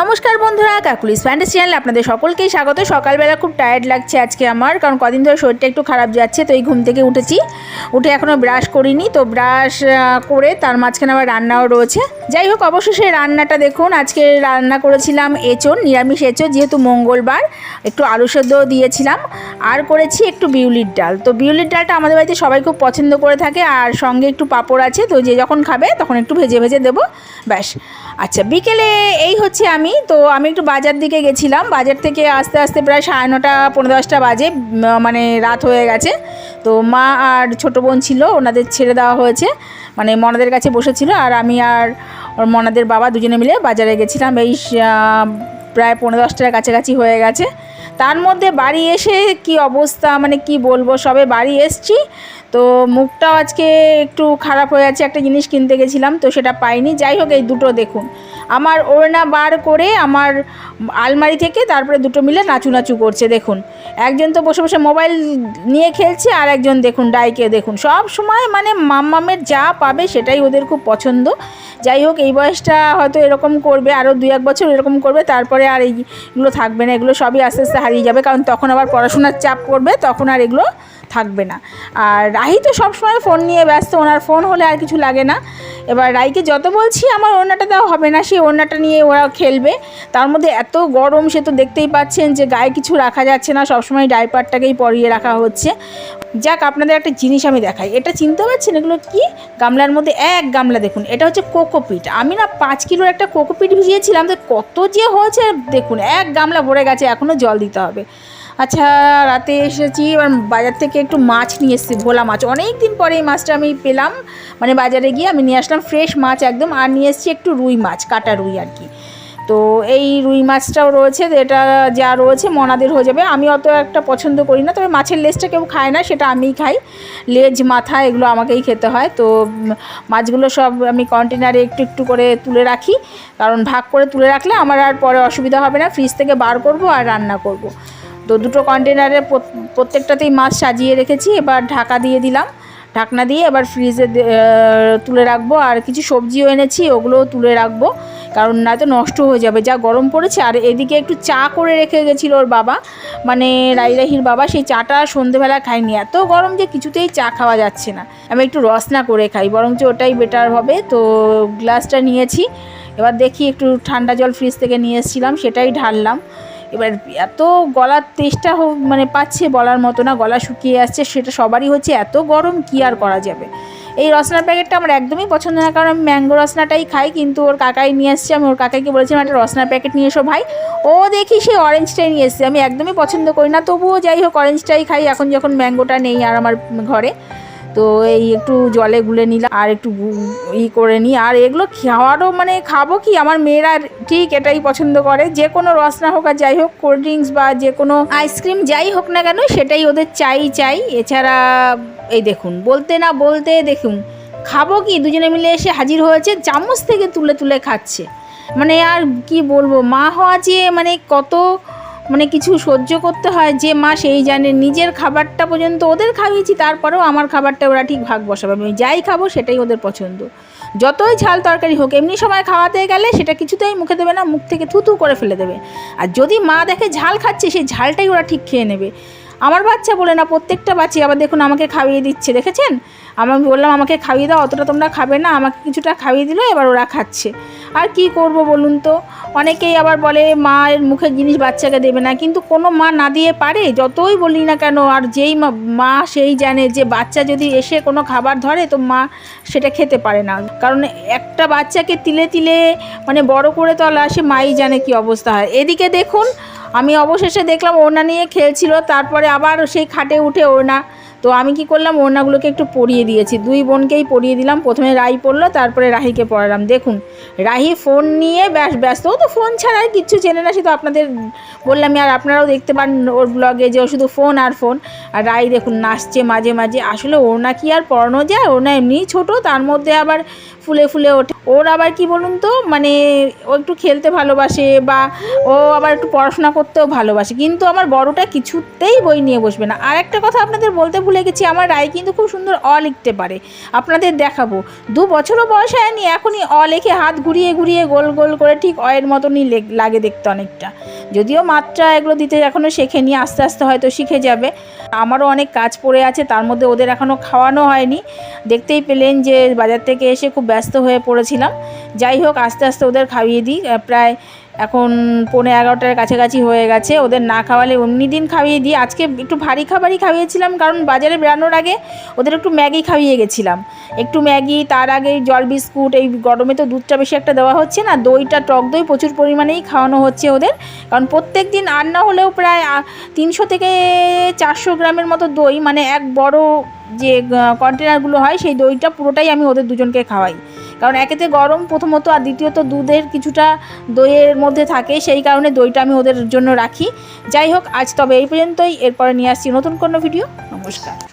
নমস্কার বন্ধুরা, Kokkalis fantasy চ্যানেলে আপনাদের সকলকেই স্বাগত। সকালবেলা খুব টায়ার্ড লাগছে আজকে আমার, কারণ কদিন ধরে শরীরটা একটু খারাপ যাচ্ছে, তো এই ঘুম থেকে উঠেছি। উঠে এখনও ব্রাশ করিনি, তো ব্রাশ করে তার মাঝখানে আবার রান্নাও রয়েছে। যাই হোক, অবশেষে রান্নাটা দেখুন, আজকে রান্না করেছিলাম এঁচোড়, নিরামিষ এঁচোড়, যেহেতু মঙ্গলবার, একটু আলু সেদ্ধ দিয়েছিলাম, আর করেছি একটু বিউলির ডাল। তো বিউলির ডালটা আমাদের বাড়িতে সবাই খুব পছন্দ করে থাকে, আর সঙ্গে একটু পাঁপড় আছে, তো যে যখন খাবে তখন একটু ভেজে ভেজে দেবো, ব্যাস। আচ্ছা বিকেলে এই হচ্ছে আমি। তো আমি একটু বাজার দিকে গেছিলাম। বাজার থেকে আস্তে আস্তে প্রায় সাড়ে নটা, পনেরো দশটা বাজে মানে রাত হয়ে গেছে। তো মা আর ছোটো বোন ছিল, ওনাদের ছেড়ে দেওয়া হয়েছে। মানে মনাদের কাছে বসেছিল আর আমি আর ওর মনাদের বাবা দুজনে মিলে বাজারে গেছিলাম। এই প্রায় পনেরো দশটার কাছাকাছি হয়ে গেছে। তার মধ্যে বাড়ি এসে কি অবস্থা মানে কি বলব? সবে বাড়ি এসছি। তো মুখটাও আজকে একটু খারাপ হয়ে আছে, একটা জিনিস কিনতে গেছিলাম, তো সেটা পাইনি। যাই হোক, এই দুটো দেখুন। আমার ওড়না বার করে আমার আলমারি থেকে তারপরে দুটো মিলে নাচু নাচু করছে, দেখুন। একজন তো বসে বসে মোবাইল নিয়ে খেলছে, আর একজন দেখুন, ডাইকে দেখুন। সব সময় মানে মাম্মামের যা পাবে সেটাই ওদের খুব পছন্দ। যাই হোক, এই বয়সটা হয়তো এরকম করবে আরও দু এক বছর এরকম করবে, তারপরে আর এইগুলো থাকবে না, এগুলো সবই আস্তে আস্তে হারিয়ে যাবে, কারণ তখন আবার পড়াশোনার চাপ পড়বে, তখন আর এগুলো থাকবে না। আর রাহি তো সবসময় ফোন নিয়ে ব্যস্ত, ওনার ফোন হলে আর কিছু লাগে না। এবার রাইকে যত বলছি, আমার ওড়নাটা দেওয়া হবে না, সেই ওড়নাটা নিয়ে ওরা খেলবে। তার মধ্যে এত গরম, সে তো দেখতেই পাচ্ছেন যে গায়ে কিছু রাখা যাচ্ছে না, সবসময় ডাইপারটাকেই পরিয়ে রাখা হচ্ছে। যাক, আপনাদের একটা জিনিস আমি দেখাই। এটা চিনতে পারছেন? এগুলো কি? গামলার মধ্যে এক গামলা দেখুন, এটা হচ্ছে কোকোপিট আমি না পাঁচ কিলোর একটা কোকোপিট ভিজিয়েছিলাম, তো কত যে হয়েছে, দেখুন, এক গামলা ভরে গেছে এখনও জল দিতে হবে। আচ্ছা রাতে এসেছি, এবার বাজার থেকে একটু মাছ নিয়ে এসেছি, ভোলা মাছ। অনেক দিন পরে এই মাছটা আমি পেলাম মানে বাজারে গিয়ে আমি নিয়ে আসলাম, ফ্রেশ মাছ একদম, আর নিয়ে এসেছি একটু রুই মাছ, কাটা রুই আর কি। তো এই রুই মাছটাও রয়েছে এটা যা রয়েছে, মনাদের হয়ে যাবে। আমি অত একটা পছন্দ করি না, তবে মাছের লেজটা কেউ খায় না, সেটা আমিই খাই। লেজ, মাথা, এগুলো আমাকেই খেতে হয়। তো মাছগুলো সব আমি কন্টেনারে একটু একটু করে তুলে রাখি, কারণ ভাগ করে তুলে রাখলে আমার আর পরে অসুবিধা হবে না ফ্রিজ থেকে বার করব আর রান্না করব। তো দুটো কন্টেনারে প্রত- প্রত্যেকটাতেই মাছ সাজিয়ে রেখেছি, এবার ঢাকা দিয়ে দিলাম। ঢাকনা দিয়ে এবার ফ্রিজে তুলে রাখব, আর কিছু সবজিও এনেছি, ওগুলোও তুলে রাখব, কারণ না তো নষ্ট হয়ে যাবে। যা গরম পড়েছে, আর এদিকে একটু চা করে রেখে গেছিল ওর বাবা মানে রাইরাহির বাবা, সেই চাটা সন্ধেবেলা খাইনি এত গরম যে কিছুতেই চা খাওয়া যাচ্ছে না। আমি একটু রসনা করে খাই, বরঞ্চ ওটাই বেটার হবে। তো গ্লাসটা নিয়েছি, এবার দেখি একটু ঠান্ডা জল ফ্রিজ থেকে নিয়ে এসেছিলাম, সেটাই ঢাললাম। এবার এত গলার তেষ্টা মানে পাচ্ছে বলার মতো না, গলা শুকিয়ে আসছে, সেটা সবারই হচ্ছে এত গরম, কি আর করা যাবে? এই রসনার প্যাকেটটা আমার একদমই পছন্দ না, কারণ আমি ম্যাঙ্গো রসনাটাই খাই, কিন্তু ওর কাকাই নিয়ে এসছে, আমি ওর কাকাইকে বলেছিলাম, একটা রসনার প্যাকেট নিয়ে এসো ভাই। ও দেখি সেই অরেঞ্জটাই নিয়ে এসছে, আমি একদমই পছন্দ করি না, তবুও যাই হোক অরেঞ্জটাই খাই, এখন যখন ম্যাঙ্গোটা নেই আর আমার ঘরে। তো এই একটু জলে গুলে নিলাম, আর একটু ই করে নিই। আর এগুলো খাওয়ারও মানে খাব কি? আমার মেয়েরা ঠিক এটাই পছন্দ করে। যে কোনো রসনা হোক আর যাই হোক কোল্ড ড্রিঙ্কস বা যে কোনো আইসক্রিম যাই হোক না কেন, সেটাই ওদের চাই চাই। এছাড়া এই দেখুন, বলতে না বলতে দেখুন, খাব কি? দুজনে মিলে এসে হাজির হয়েছে, চামচ থেকে তুলে তুলে খাচ্ছে। মানে আর কি বলব, মা হওয়া যে মানে কত মানে কিছু সহ্য করতে হয় যে মা সেই জানে, নিজের খাবারটা পর্যন্ত ওদের খাইয়েছি, তারপরেও আমার খাবারটা ওরা ঠিক ভাগ বসাবে। আমি যাই খাব সেটাই ওদের পছন্দ। যতই ঝাল তরকারি হোক, এমনি সময় খাওয়াতে গেলে সেটা কিছুতেই মুখে দেবে না, মুখ থেকে থুতু করে ফেলে দেবে। আর যদি মা দেখে ঝাল খাচ্ছে, সেই ঝালটাই ওরা ঠিক খেয়ে নেবে। আমার বাচ্চা বলে না, প্রত্যেকটা বাচ্চা। আবার দেখুন আমাকে খাইয়ে দিচ্ছে, দেখেছেন? আমি বললাম, আমাকে খাইয়ে দাও, অতটা তোমরা খাবে না, আমাকে কিছুটা খাইয়ে দিল, এবার ওরা খাচ্ছে। আর কি করব বলুন তো? অনেকেই আবার বলে, মায়ের মুখের জিনিস বাচ্চাকে দেবে না। কিন্তু কোনো মা না দিয়ে পারে, যতই বলি না কেন, আর যেই মা- সেই জানে যে বাচ্চা যদি এসে কোনো খাবার ধরে, তো মা সেটা খেতে পারে না। কারণ একটা বাচ্চাকে তিলে তিলে মানে বড় করে তোলা সে মাই জানে কি অবস্থা হয়। এদিকে দেখুন আমি অবশেষে দেখলাম ওড়না নিয়ে খেলছিল, তারপরে আবার সেই খাটে উঠে ওড়না। তো আমি কি করলাম, ওড়নাগুলোকে একটু পরিয়ে দিয়েছি। দুই বোনকেই পরিয়ে দিলাম, প্রথমে রাহি পড়ল, তারপরে রাহিকে পড়ালাম। দেখুন, রাহি ফোন নিয়ে ব্যাস, ব্যস্ত। ও তো ফোন ছাড়াই কিচ্ছু চেনে না, সে তো আপনাদের বললামই, আর আপনারাও দেখতে পান ওর ব্লগে যে ও শুধু ফোন আর ফোন। আর রাই দেখুন, নাচছে মাঝে মাঝে। আসলে ওড়না কি আর পড়ানো যায়? ওড়না এমনিই ছোট, তার মধ্যে আবার ফুলে ফুলে ওঠে। ওর আবার কি বলুন তো মানে ও একটু খেলতে ভালোবাসে বা ও আবার একটু পড়াশোনা করতেও ভালোবাসে। কিন্তু আমার বড়টা কিছুতেই বই নিয়ে বসবে না। আর একটা কথা আপনাদের বলতে ভুলে গেছি, আমার রায় কিন্তু খুব সুন্দর অ লিখতে পারে। আপনাদের দেখাবো। দু বছরও বয়স হয়নি, এখনই অ লেখে হাত ঘুরিয়ে ঘুরিয়ে গোল গোল করে ঠিক অয়ের মতনই লেগ- দেখতে অনেকটা। যদিও মাত্রা এগুলো দিতে এখনও শেখেনি, আস্তে আস্তে হয়তো শিখে যাবে। আমারও অনেক কাজ পড়ে আছে, তার মধ্যে ওদের এখনও খাওয়ানো হয়নি। দেখতেই পেলেন যে বাজার থেকে এসে খুব ব্যস্ত হয়ে পড়েছিলাম যাই হোক, আস্তে আস্তে ওদের খাইয়ে দিই। প্রায় এখন পৌনে এগারোটার কাছাকাছি হয়ে গেছে। ওদের না খাওয়ালে অমনি দিন খাইয়ে দিই। আজকে একটু ভারী খাবারই খাইয়েছিলাম, কারণ বাজারে বেরানোর আগে ওদের একটু ম্যাগি খাইয়ে গেছিলাম। একটু ম্যাগি, তার আগে জল বিস্কুট, এই গরমে তো দুধটা বেশি একটা দেওয়া হচ্ছে না, দইটা, টক দই প্রচুর পরিমাণেই খাওয়ানো হচ্ছে ওদের। কারণ প্রত্যেক দিন আর না হলেও প্রায় তিনশো থেকে চারশো গ্রামের মতো দই মানে এক বড় যে কন্টেনারগুলো হয়, সেই দইটা পুরোটাই আমি ওদের দুজনকে খাওয়াই। কারণ একেতে গরম প্রথমত আর দ্বিতীয়ত দুধের কিছুটা দইয়ের মধ্যে থাকে, সেই কারণে দইটা আমি ওদের জন্য রাখি। যাই হোক, আজ তবে এই পর্যন্তই। এরপরে নিয়ে আসছি নতুন কোনো ভিডিও নমস্কার।